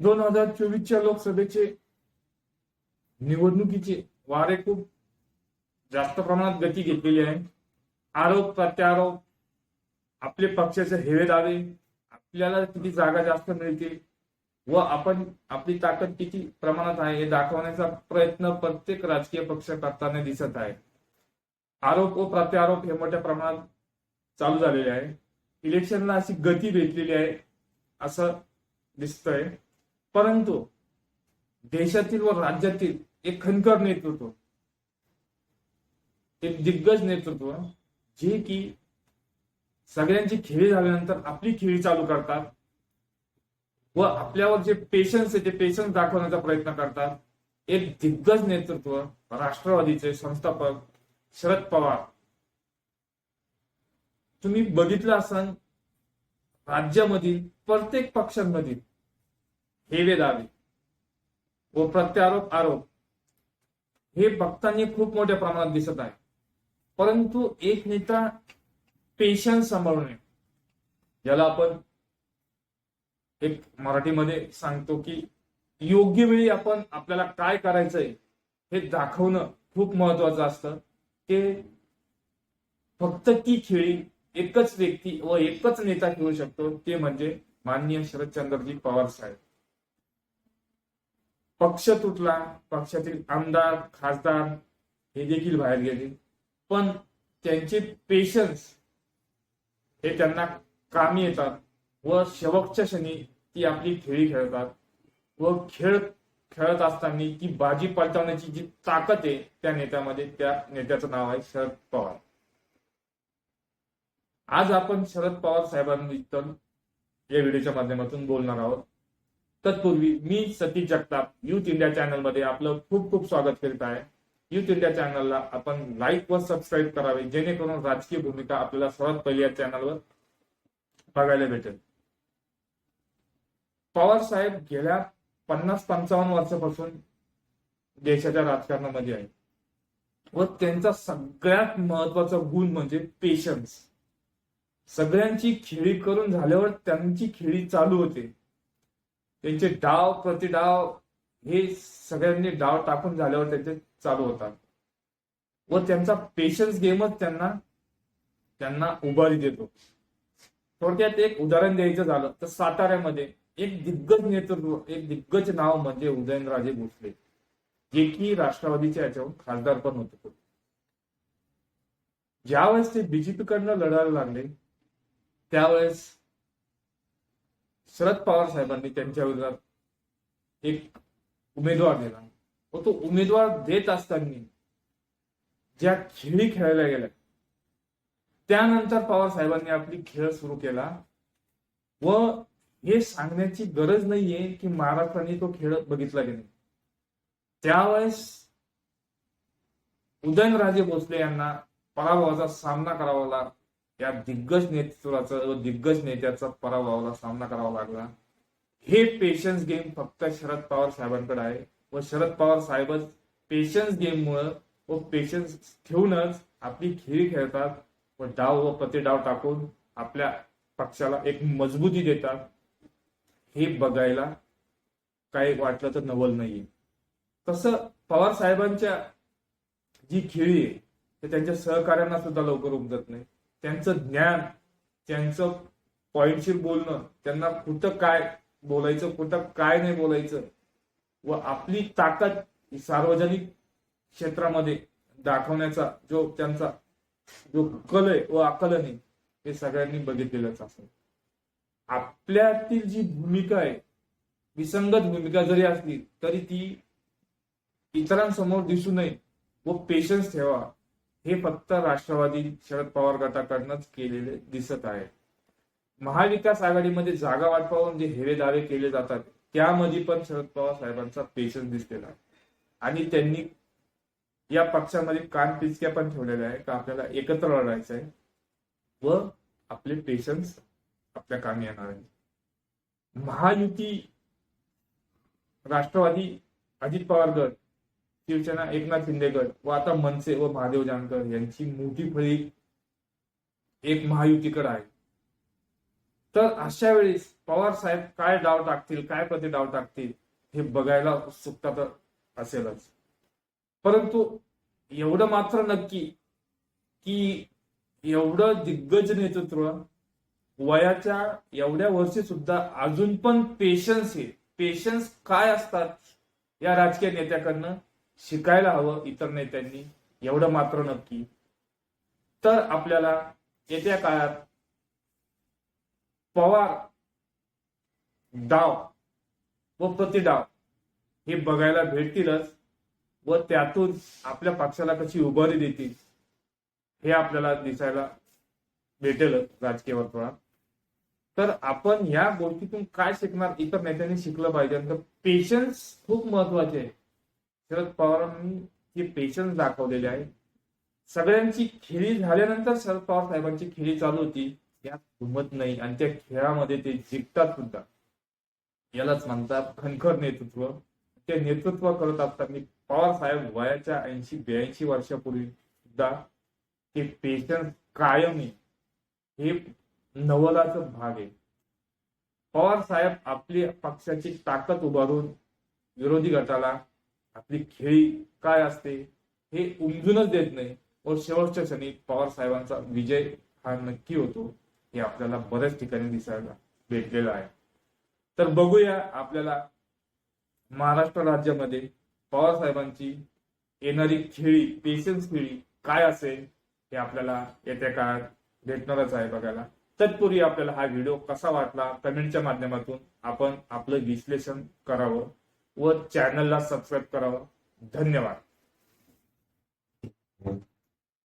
दोन हजार चोवीसच्या लोकसभेचे निवडणुकीचे वारे खूप जास्त प्रमाणात गती घेतलेली आहे. आरोप प्रत्यारोप आपले पक्षाचे हेवे दावे आपल्याला किती जागा जास्त मिळतील व आपण आपली ताकद किती प्रमाणात आहे हे दाखवण्याचा प्रयत्न प्रत्येक राजकीय पक्ष करताना दिसत आहे. आरोप व प्रत्यारोप हे मोठ्या प्रमाणात चालू झालेले आहे. इलेक्शनला अशी गती भेटलेली आहे असं दिसतंय. परंतु देशातील व राज्यातील एक खनकर नेतृत्व एक दिग्गज नेतृत्व जे की सगळ्यांची खेळी झाल्यानंतर आपली खेळी चालू करतात व आपल्यावर जे पेशन्स आहे ते पेशन्स दाखवण्याचा प्रयत्न करतात. एक दिग्गज नेतृत्व राष्ट्रवादीचे संस्थापक शरद पवार. तुम्ही बघितलं असाल राज्यामधील प्रत्येक पक्षांमधील हेवे दावे व प्रत्यारोप आरोप. हे भक्तांनी खूप मोठ्या प्रमाणात दिसत आहे. परंतु एक नेता पेशन्स सांभाळणे ज्याला आपण एक मराठीमध्ये सांगतो की योग्य वेळी आपण आपल्याला काय करायचंय हे दाखवणं खूप महत्वाचं असतं. ते फक्त ती खेळी एकच व्यक्ती व एकच नेता खेळू शकतो. ते म्हणजे माननीय शरदचंद्रजी पवार साहेब. पक्ष तुटला. पक्षातील आमदार खासदार हे देखील बाहेर गेले. पण त्यांचे पेशन्स हे त्यांना कामी येतात व शेवटच्या क्षणी ती आपली खेळी खेळतात व खेळ खेळत असताना ती बाजी पलटवण्याची जी ताकद आहे त्या नेत्यामध्ये त्या नेत्याचं नाव आहे शरद पवार. आज आपण शरद पवार साहेबांबद्दल या व्हिडिओच्या माध्यमातून बोलणार आहोत. तत्पूर्वी मी सतीश जगताप युथ इंडिया चॅनलमध्ये आपलं खूप खूप स्वागत करीत आहे. युथ इंडिया चॅनलला आपण लाईक व सबस्क्राईब करावे जेणेकरून राजकीय भूमिका आपल्याला सर्वात पहिली या चॅनलवर बघायला भेटेल. पवार साहेब गेल्या पन्नास पंचावन्न वर्षापासून देशाच्या राजकारणामध्ये आहे व त्यांचा सगळ्यात महत्त्वाचा गुण म्हणजे पेशन्स सगळ्यांची खेळी करून झाल्यावर त्यांची खेळी चालू होते. त्यांचे डाव प्रतिडाव हे सगळ्यांनी डाव टाकून झाल्यावर त्यांचे चालू होतात. व त्यांचा पेशन्स गेमच त्यांना त्यांना उभारी देतो. थोडक्यात एक उदाहरण द्यायचं झालं तर साताऱ्यामध्ये एक दिग्गज नेतृत्व एक दिग्गज नाव म्हणजे उदयनराजे भोसले जे की राष्ट्रवादीच्या याच्यावर खासदार पण होते. ज्यावेळेस ते बीजेपी कडनं लढायला लागले त्यावेळेस शरद पवार साहेबांनी त्यांच्या विरोधात एक उमेदवार दिला. व तो उमेदवार देत असताना ज्या खेळी खेळायला गेल्या त्यानंतर पवार साहेबांनी आपली खेळ सुरू केला. व हे सांगण्याची गरज नाहीये की महाराष्ट्राने तो खेळ बघितला की नाही. त्यावेळेस उदयनराजे भोसले यांना पराभवाचा सामना करावा लागला. या दिग्गज नेतृत्वाचा व दिग्गज नेत्याचा पराभवाला सामना करावा लागला. हे पेशन्स गेम फक्त शरद पवार साहेबांकडे आहे व शरद पवार साहेबच पेशन्स गेम मुळे व पेशन्स ठेवूनच आपली खेळी खेळतात व डाव व प्रतिडाव टाकून आपल्या पक्षाला एक मजबूती देतात. हे बघायला काही वाटलं तर नवल नाहीये. तसं पवार साहेबांच्या जी खेळी आहे ते त्यांच्या सहकार्यांना सुद्धा लवकर उमजत नाही. त्यांचं ज्ञान त्यांचं पॉइंटशीर बोलणं त्यांना कुठं काय बोलायचं कुठं काय नाही बोलायचं व आपली ताकद सार्वजनिक क्षेत्रामध्ये दाखवण्याचा जो त्यांचा जो कल आहे व आकलन आहे हे सगळ्यांनी बघितलेलंच असेल आपल्यातील जी भूमिका आहे विसंगत भूमिका जरी असली तरी ती इतरांसमोर दिसू नये व पेशन्स ठेवा. हे फक्त राष्ट्रवादी शरद पवार गटाकडनंच केलेले दिसत आहे. महाविकास आघाडीमध्ये जागा वाटपावरून जे हेवे दावे केले जातात त्यामध्ये पण शरद पवार साहेबांचा पेशन्स दिसलेला आहे. आणि त्यांनी या पक्षामध्ये कान पिचक्या पण ठेवलेल्या आहे का आपल्याला एकत्र लढायचं आहे. व आपले पेशन्स आपल्या कामी येणार आहे महायुती राष्ट्रवादी अजित पवार गट शिवसेना एकनाथ शिंदेगड व आता मनसे व महादेव जानकर यांची मोठी फळी एक महायुतीकडे आहे. तर अशा वेळेस पवार साहेब काय डाव टाकतील काय प्रति डाव टाकतील हे बघायला उत्सुकता तर असेलच. परंतु एवढं मात्र नक्की की एवढं दिग्गज नेतृत्व वयाच्या एवढ्या वर्षी सुद्धा अजून पण पेशन्स आहे. पेशन्स काय असतात या राजकीय नेत्याकडनं? शिकायला हवं इतर नेत्यांनी एवढं मात्र नक्की. तर आपल्याला येत्या काळात पवार डाव व प्रतिडाव हे बघायला भेटतीलच व त्यातून आपल्या पक्षाला कशी उभारी देतील हे आपल्याला दिसायला भेटेलच राजकीय वर्तुळात. तर आपण या गोष्टीतून काय शिकणार? इतर नेत्यांनी शिकलं पाहिजे. तर पेशन्स खूप महत्त्वाचे आहे. शरद पवारांनी हे पेशन्स दाखवलेले आहे सगळ्यांची खेळी झाल्यानंतर शरद पवार साहेबांची खेळी चालू होती. यात घुमत नाही आणि त्या खेळामध्ये ते जिंकतात सुद्धा. यालाच म्हणतात खनखर नेतृत्व. ते नेतृत्व करत असताना पवार साहेब वयाच्या ऐंशी ब्याऐंशी वर्षापूर्वी सुद्धा ते पेशन्स कायम आहे. हे नवलाचं भाग आहे. पवार साहेब आपली पक्षाची ताकद उभारून विरोधी गटाला आपली खेळी काय असते हे उमजूनच देत नाही. व शेवटच्या क्षणी पवार साहेबांचा विजय हा नक्की होतो. हे आपल्याला बऱ्याच ठिकाणी दिसायला भेटलेलं आहे. तर बघूया आपल्याला महाराष्ट्र राज्यामध्ये पवार साहेबांची येणारी खेळी पेशन्स खेळी काय असेल हे आपल्याला येत्या काळात भेटणारच आहे बघायला. तत्पूर्वी आपल्याला हा व्हिडिओ कसा वाटला? कमेंटच्या माध्यमातून आपण आपलं विश्लेषण करावं. व चॅनलला सबस्क्राईब करावं. धन्यवाद.